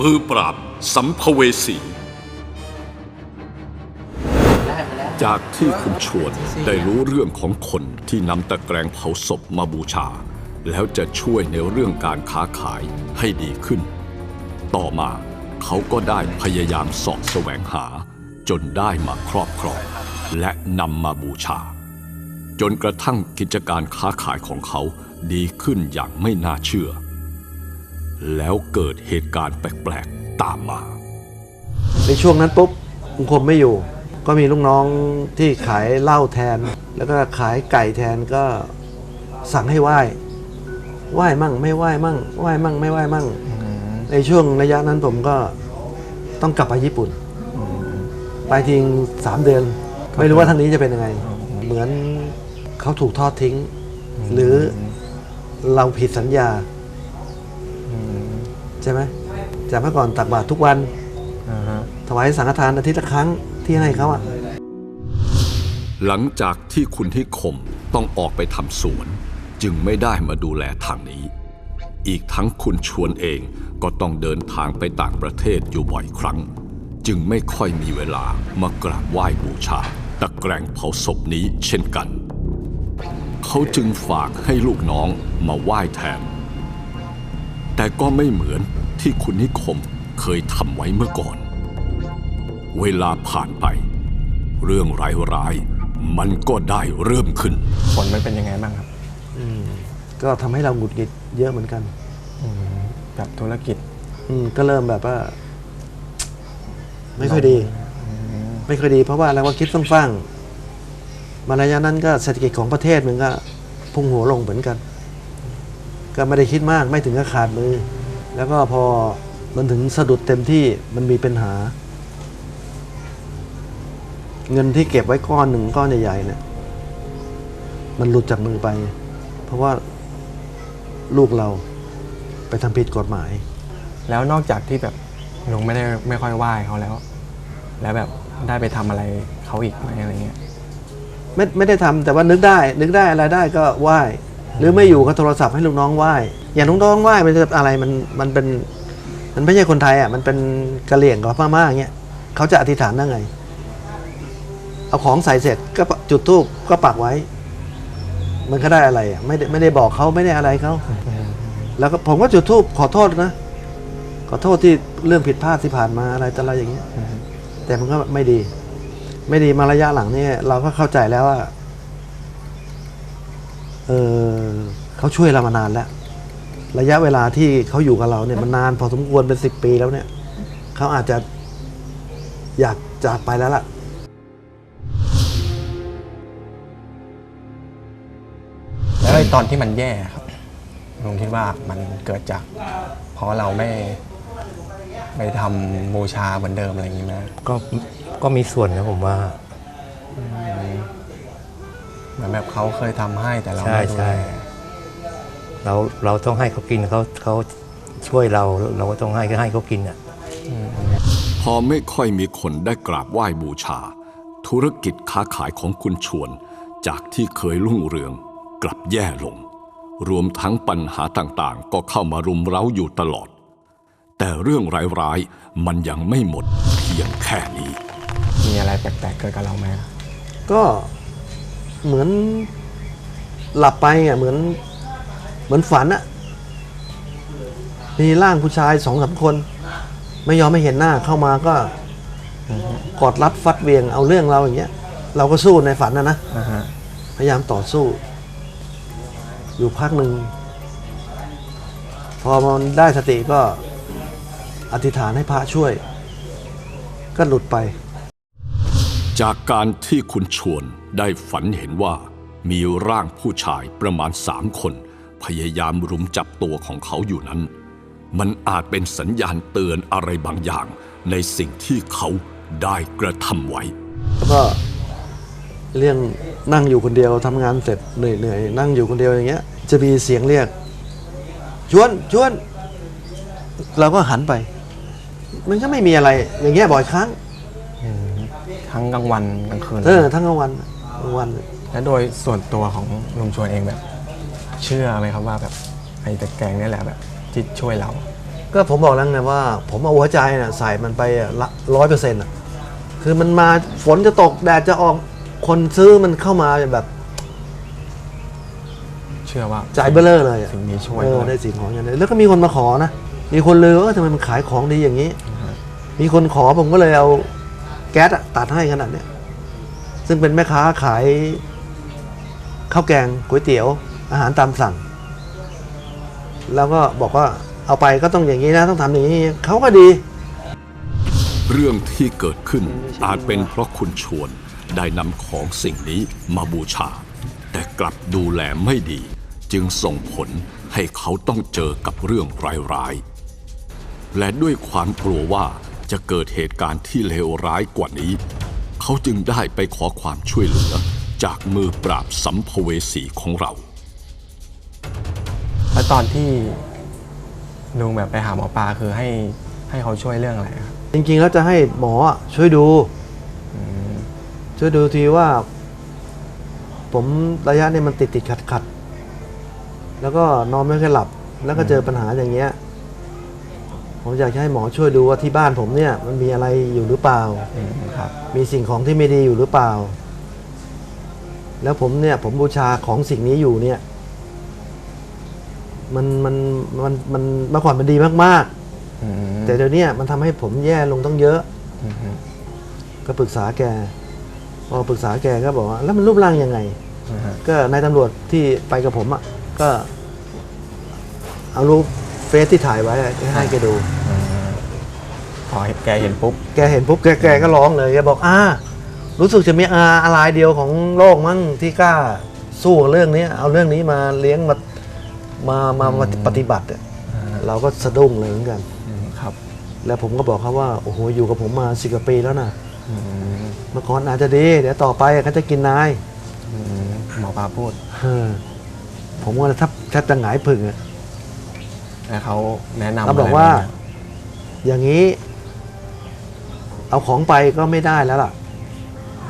มือปราบสัมภเวสี จากที่คุณชวนได้รู้เรื่องของคนที่นำตะแกรงเผาศพมาบูชา แล้วจะช่วยในเรื่องการค้าขายให้ดีขึ้น ต่อมาเขาก็ได้พยายามสาะแสวงหา จนได้มาครอบครอง และนำมาบูชา จนกระทั่งกิจการค้าขายของเขาดีขึ้นอย่างไม่น่าเชื่อ แล้วเกิดเหตุการณ์แปลกๆตามมา ในช่วงนั้นปุ๊บคุณคมไม่อยู่ ก็มีลูกน้องที่ขายเหล้าแทน แล้วก็ขายไก่แทนก็สั่งให้ไหว้ไหว้มั่ง ไม่ไหว้มั่งไหว้มั่ง ไม่ไหว้มั่ง ในช่วงระยะนั้นผมก็ต้องกลับไปญี่ปุ่น ไปทิ้งสามเดือน ไม่รู้ว่าทางนี้จะเป็นยังไง เหมือนเขาถูกทอดทิ้ง หรือเราผิดสัญญา ใช่ไหมจากเมื่อก่อนตักบาตรทุกวันอ่าฮะถวายสังฆทานอาทิตย์ละครั้งที่ให้เขาอะหลังจากที่คุณที่คมต้องออกไปทำสวน จึงไม่ได้มาดูแลทางนี้ อีกทั้งคุณชวนเองก็ต้องเดินทางไปต่างประเทศอยู่บ่อยครั้ง จึงไม่ค่อยมีเวลามากราบไหว้บูชา ตะแกรงเผาศพนี้เช่นกัน เขาจึงฝากให้ลูกน้องมาไหว้แทน แต่ก็ไม่เหมือนที่คุณนิคมเคยทำไว้เมื่อก่อน เวลาผ่านไป เรื่องร้ายๆมันก็ได้เริ่มขึ้น ผลมันเป็นยังไงบ้างครับก็ทำให้เราหงุดหงิดเยอะเหมือนกันแบบธุรกิจ อืมก็เริ่มแบบว่า ไม่ค่อยดี ไม่ค่อยดี เพราะว่าเราก็คิดฟ่างๆมาระยะนั้นก็เศรษฐกิจของประเทศมันก็พุ่งหัวลงเหมือนกัน ก็ไม่ได้คิดมากไม่ถึงกับขาดมือ แล้วก็พอมันถึงสะดุดเต็มที่มันมีปัญหา เงินที่เก็บไว้ก้อนหนึ่งก้อนใหญ่ๆเนี่ยมันหลุดจากมือไป เพราะว่าลูกเราไปทำผิดกฎหมาย แล้วนอกจากที่แบบลุงไม่ได้ไม่ค่อยไหว้เขาแล้ว แล้วแบบได้ไปทำอะไรเขาอีกไหมอะไรเงี้ยไม่ไม่ได้ทำแต่ว่านึกได้ นึกได้อะไรได้ก็ไหว้ หรือไม่อยู่ก็โทรศัพท์ให้ลูกน้องไหว้อย่างลูกน้องไหว้มันจะอะไรมันมันเป็นมันไม่ใช่คนไทยอะมันเป็นกะเหรี่ยงกับพม่าอย่างเงี้ยเขาจะอธิษฐานได้ไง เอาของใส่เสร็จก็จุดธูปก็ปักไว้ มันก็ได้อะไรอะไม่ได้ไม่ได้บอกเขาไม่ได้อะไรเขาแล้วก็ผมก็จุดธูปขอโทษนะขอโทษที่เรื่องผิดพลาดที่ผ่านมาอะไรแต่อะไรอย่างเงี้ยแต่มันก็ไม่ดี ไม่ดีมาระยะหลังเนี่ยเราก็เข้าใจแล้วว่า เออเขาช่วยเรามานานแล้ว ระยะเวลาที่เขาอยู่กับเราเนี่ยมันนานพอสมควรเป็นสิบปีแล้วเนี่ยเขาอาจจะอยากจากไปแล้วล่ะแล้วไอ้ตอนที่มันแย่ครับลุงคิดว่ามันเกิดจากเพราะเราไม่ไม่ทำบูชาเหมือนเดิมอะไรอย่างงี้ไหมก็ก็มีส่วนนะผมว่า เหมือนแบบเขาเคยทำให้แต่เราใช่ไม่ดูใช่ แลเราเราต้องให้เขากินเขาเขาช่วยเราเราก็ต้องให้ก็ให้เขากินอะ พอไม่ค่อยมีคนได้กราบไหว้บูชา ธุรกิจค้าขายของคุณชวน จากที่เคยรุ่งเรือง กลับแย่ลง รวมทั้งปัญหาต่างๆ ก็เข้ามารุมเร้าอยู่ตลอด แต่เรื่องร้ายๆมันยังไม่หมดเพียงแค่นี้ มีอะไรแปลกๆเกิดกับเราไหม ก็ เหมือนหลับไปอะเหมือนเหมือนฝันอะมีร่างผู้ชายสองสามคน ไม่ยอมไม่เห็นหน้าเข้ามาก็กอดรัดฟัดเวียงเอาเรื่องเราอย่างเงี้ย เราก็สู้ในฝันนะนะอ่าฮะพยายามต่อสู้ อยู่พักหนึ่ง พอมันได้สติก็อธิษฐานให้พระช่วย ก็หลุดไป จากการที่คุณชวนได้ฝันเห็นว่า มีร่างผู้ชายประมาณสามคน พยายามรุมจับตัวของเขาอยู่นั้น มันอาจเป็นสัญญาณเตือนอะไรบางอย่าง ในสิ่งที่เขาได้กระทำไว้ ก็เรื่องนั่งอยู่คนเดียวทำงานเสร็จเหนื่อยๆนั่งอยู่คนเดียวอย่างเงี้ย จะมีเสียงเรียก ชวนชวน เราก็หันไป มันก็ไม่มีอะไรอย่างเงี้ยบ่อยครั้ง ทั้งกลางวันกลางคืนเออทั้งกลางวันกลางวันและโดยส่วนตัวของลุงชวนเองแบบ เชื่อไหมครับว่าแบบไอ้ตะแกรงนี่แหละแบบที่ช่วยเรา ก็ผมบอกแล้วไงว่า ผมเอาหัวใจน่ะใส่มันไปร้อยเปอร์เซ็นต์อะคือมันมาฝนจะตกแดดจะออกคนซื้อมันเข้ามาแบบเชื่อว่าใจเบ้อเลอเลยอะสิ่งนี้ช่วยเออด้วยได้สิ่งของอย่างนี้แล้วก็มีคนมาขอนะมีคนเลยว่าเออทำไมมันขายของดีอย่างนี้ มีคนขอผมก็เลยเอาแก๊สอะตัดให้ขนาดเนี้ยซึ่งเป็นแม่ค้าขายข้าวแกงก๋วยเตี๋ยว อาหารตามสั่ง แล้วก็บอกว่าเอาไปก็ต้องอย่างนี้นะ ต้องทำอย่างนี้เขาก็ดี เรื่องที่เกิดขึ้นอาจเป็นเพราะคุณชวนได้นำของสิ่งนี้มาบูชา แต่กลับดูแลไม่ดี จึงส่งผลให้เขาต้องเจอกับเรื่องร้ายๆและด้วยความกลัวว่า จะเกิดเหตุการณ์ที่เลวร้ายกว่านี้ เขาจึงได้ไปขอความช่วยเหลือจากมือปราบสัมภเวสีของเรา แล้วตอนที่ลุงแบบไปหาหมอปลาคือให้ให้เขาช่วยเรื่องอะไรครับจริงๆแล้วจะให้หมออะช่วยดู ช่วยดูทีว่า ผมระยะนี้มันติดติดขัดขัดๆแล้วก็นอนไม่ค่อยหลับ แล้วก็เจอปัญหาอย่างเงี้ย ผมอยากจะให้หมอช่วยดูว่าที่บ้านผมเนี่ยมันมีอะไรอยู่หรือเปล่าอืมครับ มีสิ่งของที่ไม่ดีอยู่หรือเปล่า แล้วผมเนี่ยผมบูชาของสิ่งนี้อยู่เนี่ย มันมันมันมันเมื่อก่อนมันดีมากอืมๆ แต่เดี๋ยวเนี้มันทำให้ผมแย่ลงต้องเยอะ อืมก็ปรึกษาแก พอปรึกษาแกก็บอกว่าแล้วมันรูปร่างยังไง อืม ก็นายตำรวจที่ไปกับผมอะก็เอารูป เฟซที่ถ่ายไว้อะให้แกดู พอแกเห็นปุ๊บ แกเห็นปุ๊บแกแกก็ร้องเลยแกบอกอ่ารู้สึกจะมีอาอะไรเดียวของโลกมั้งที่กล้าสู้กับเรื่องนี้เอาเรื่องนี้มาเลี้ยงมามามามาปฏิบัติอะเราก็สะดุ้งเลยเหมือนกันอืมครับ แล้วผมก็บอกเขาว่าโอ้โหอยู่กับผมมาสิบกว่าปีแล้วนะอืมเมื่อก่อนอาจจะดี เดี๋ยวต่อไปเขาจะกินนายอืมหมอปลาพูดเออผมว่าถ้าถ้าจะหงายผึ่งอะ แล้วเขาแนะนำเราบอกะไรว่าไหมอย่างนี้ เอาของไปก็ไม่ได้แล้วล่ะ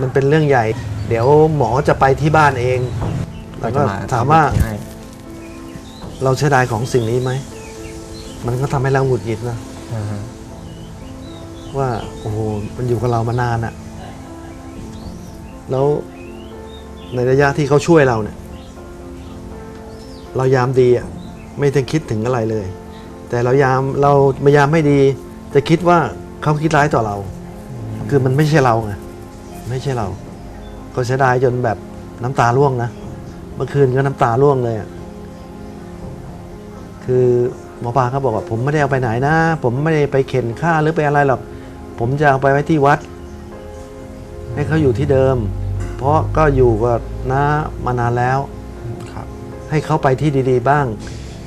มันเป็นเรื่องใหญ่ เดี๋ยวหมอจะไปที่บ้านเองแล้วก็จะถามว่าทำพิธีให้เราเสียดายของสิ่งนี้ไหม มันก็ทำให้เราหงุดหงิดนะอืมว่า โอ้โห มันอยู่กับเรามานานอะแล้วในระยะที่เขาช่วยเราเนี่ย เรายามดีอะ ไม่ได้คิดถึงอะไรเลย แต่เรายามเรามายามไม่ดีจะคิดว่าเขาคิดร้ายต่อเรา คือมันไม่ใช่เราไงไม่ใช่เรา ก็เสียดายจนแบบน้ำตาร่วงนะเมื่อคืนก็น้ำตาร่วงเลยอะคือหมอปลาเขาบอกว่าผมไม่ได้เอาไปไหนนะ ผมไม่ได้ไปเข็นฆ่าหรือไปอะไรหรอก ผมจะเอาไปไว้ที่วัด ให้เขาอยู่ที่เดิม เพราะก็อยู่กับน้ามานานแล้วครับให้เขาไปที่ดี ๆ บ้าง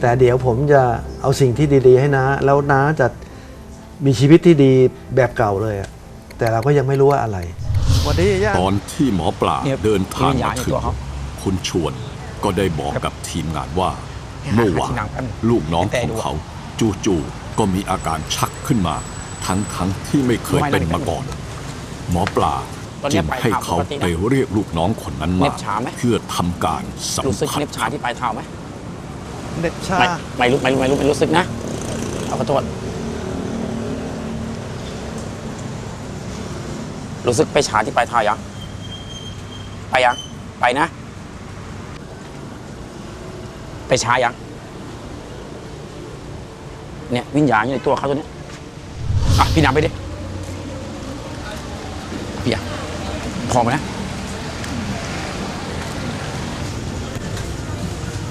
แต่เดี๋ยวผมจะเอาสิ่งที่ดีๆให้น้าแล้วน้าจะมีชีวิตที่ดีแบบเก่าเลยอะแต่เราก็ยังไม่รู้ว่าอะไร วันนี้ย่าตอนที่หมอปลาเนี่ยเดินทางมีวิญญามาณในถึงตัวเขาคุณชวนก็ได้บอกกับทีมงานว่าให้หาเมื่อวานที่นั่งแป๊บนึงลูกน้องให้แต่ของดูเขา จู่ๆก็มีอาการชักขึ้นมา ทั้งทั้งๆที่ไม่เคยไม่เป็นไม่มาก่อน หมอปลาตอนเนี้จึยงไปให้ตามเขาปกตินะไปเรียกลูกน้องคนนั้นเน็มาบชาไหมเพื่อทำการสัรู้มสึกผัสเน็บชาที่ปลายเท้าไหม เด็กชา ไม่ไม่รู้ไม่รู้ไม่รู้ไม่รู้สึกนะ เอาขอโทษ รู้สึกไปชาที่ปลายเท้ายัง ไปยัง ไปนะ ไปชายัง เนี่ย วิญญาณอยู่ในตัวเขาตัวเนี้ยอะพี่นำไปดิพี่อะพอไหมนะ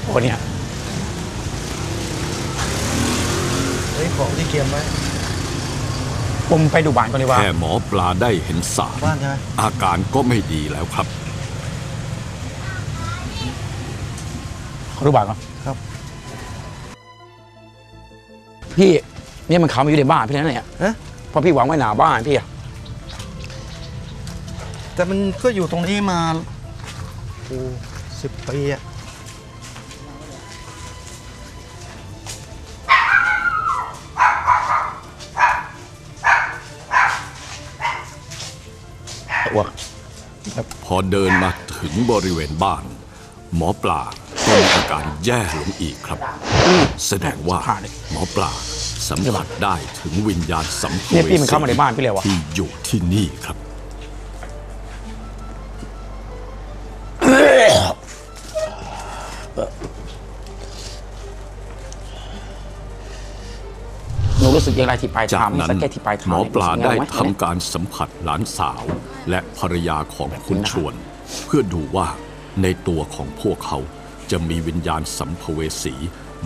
โอ้เนี่ย เฮ้ย ของที่เกียมไว้ผมไปดูบ้านก่อนดีกว่า แค่หมอปลาได้เห็นสารบ้านใช่ไหมอาการก็ไม่ดีแล้วครับ ขอดูบ้านก่อนครับ พี่เนี่ยมันเขามาอยู่ในบ้านพี่นั่นเนี่ยฮะ เพราะพี่หวังไว้หนาบ้านพี่อะแต่มันก็อยู่ตรงนี้มาโอ้สิบปีอะ อ้วกพอเดินมาถึงบริเวณบ้าน หมอปลาก็มีอาการแย่ลงอีกครับ แสดงว่าหมอปลาสัมผัสได้ถึงวิญญาณสัมภเนี่ยเวพี่มันสีเข้ามาในบ้านพี่เลยวะ ที่อยู่ที่นี่ครับ หนูรู้สึกอย่างไรที่ปลายจาเท้ากมีนั้นสักแค่ที่ปลายเท้าหมอปลาได้รู้สึกทำยังงหมการสัมผัสหลานสาว และภรรยาของคุณชวน เพื่อดูว่าในตัวของพวกเขาจะมีวิญญาณสัมภเวสี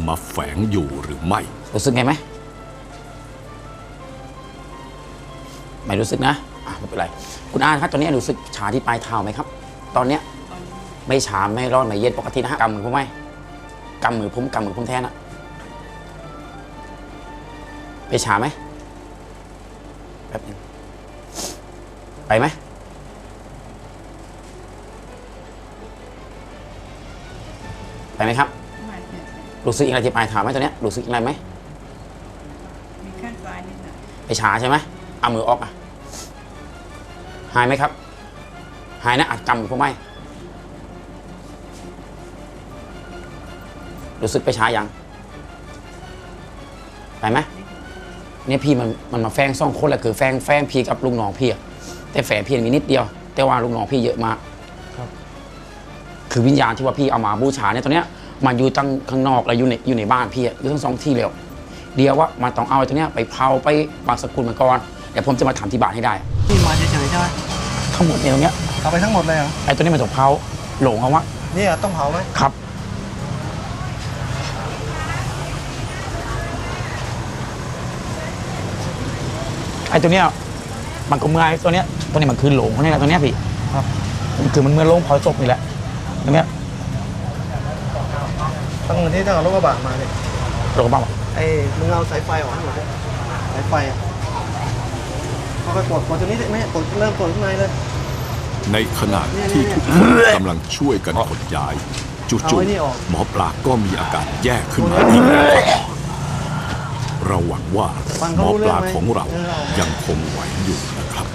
มาแฝงอยู่หรือไม่ รู้สึกไงไหมไม่รู้สึกนะอะไม่เป็นไร คุณอาครับตอนนี้รู้สึกชาที่ปลายเท้าไหมครับ ตอนเนี้ยไม่ชาไม่ร้อนไม่เย็นปกตินะฮะกำมือผมไหมกำมือผมกำมือผมแทนอะไปชาไหมแป๊บนึงไปไหม ไปไหมครับไม่ไม่ไม่รู้สึกยังไงที่ปลายเท้าไหมตอนเนี้ยรู้สึกยังไงไหมมีขั้นซ้ายนิดหน่อยไปช้าใช่ไหมเอามือออกอะหายไหมครับ หายนะอัดกำผมไหมรู้สึกไปช้ายังไปไหมเนี่ยพี่มันมันมาแฟงสองคนแหละคือแฟงแฟงพี่กับลุงน้องพี่อะแต่แฝงพี่มีนิดเดียว แต่ว่าลุงน้องพี่เยอะมาก คือวิญญาณที่ว่าพี่เอามาบูชาเนี่ยตอนเนี้ยมันอยู่ตั้งข้างนอกแล้วอยู่ในอยู่ในบ้านพี่อะอยู่ทั้งสองที่เลยเดียวว่ามันต้องเอาไอ้ตัวเนี้ยไปเผาไปบางสกุลมันก่อนเดี๋ยวผมจะมาทำที่บ้านให้ได้ ที่มาเฉยๆใช่ไหมทั้งหมดเนี่ยตรงเนี้ยเอาไปทั้งหมดเลยเหรอไอ้ตัวนี้มันต้องเผาหลงเอาวะเนี่ยต้องเผาไหมครับ ไอ้ตัวเนี้ยมันก็เมื่อยตัวเนี้ยตัวนี้มันคือหลงเขาเนี่ยแหละตัวเนี้ยพี่ครับมันคือมันเมื่อลงเผาศพนี่แหละ ตัวเนี้ยตั้งที่ต้องเอารถกระบะมาเนี่ยหลงบ้างวะไอ้มึงเอาสายไฟออกให้หมดเลยสายไฟอะเอาไปปลดปลดตัวนี้สิไม่ปลดเริ่มปลดข้างในเลย ในขณะที่ทุกคนกำลังช่วยกันขนย้ายเอาจู่ไอ้นี่ออกๆหมอปลาก็มีอาการแย่ขึ้นมาอีกแล้วเราหวังว่าฟังหมเขาอรู้ปเรื่องลาไหมของเราเออเอายังคงไหวอยู่นะครับ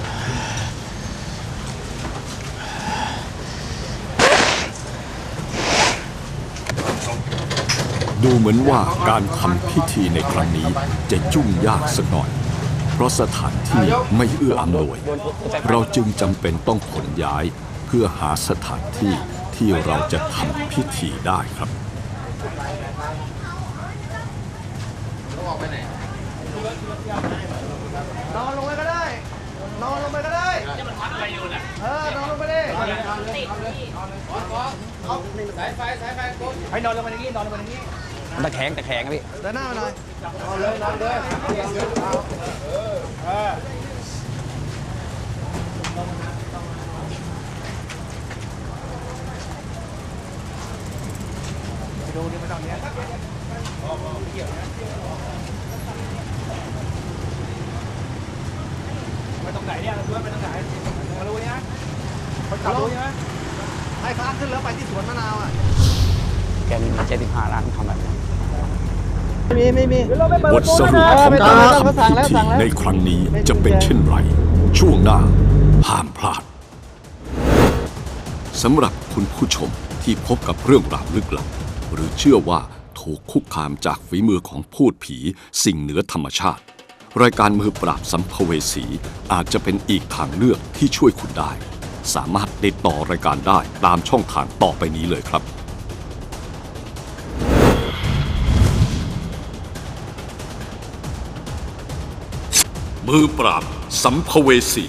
ดูเหมือนว่าการทำพิธีในครั้งนี้จะยุ่งยากสักหน่อย เพราะสถานที่ไม่เอื้ออำนวย เราจึงจำเป็นต้องขนย้ายเพื่อหาสถานที่ที่เราจะทำพิธีได้ครับนอนลงไปก็ได้ นอนลงไปก็ได้จะมันพักอะไรอยู่น่ะเออนอนลงไปดิให้นอนลงไปอย่างนี้นอนลงไปอย่างนี้มัน ตะแคงตะแคงอะพี่เดินหน้ามาหน่อยนอนเลยนอนเลยดูนี่ไม่ต้องนี้ไปตรงไหนเนี่ยเราดูว่าไปตรงไหนมารู้เนี่ยคนขับรู้ใช่ไหมให้พาขึ้นแล้วไปที่สวนมะนาวอะแกมีเจ็ดสิบห้าล้านทำแบบนี้ ม่มีไม่มีบทสรุปของการทำพิธีในครั้งนี้จะเป็นเช่นไร ช่วงหน้าห้ามพลาดสำหรับคุณผู้ชมที่พบกับเรื่องราวลึกลับ หรือเชื่อว่าถูกคุกคามจากฝีมือของพูดผีสิ่งเหนือธรรมชาติ รายการมือปราบสัมภเวสีอาจจะเป็นอีกทางเลือกที่ช่วยคุณได้ สามารถติดต่อรายการได้ตามช่องทางต่อไปนี้เลยครับ มือปราบสัมภเวสี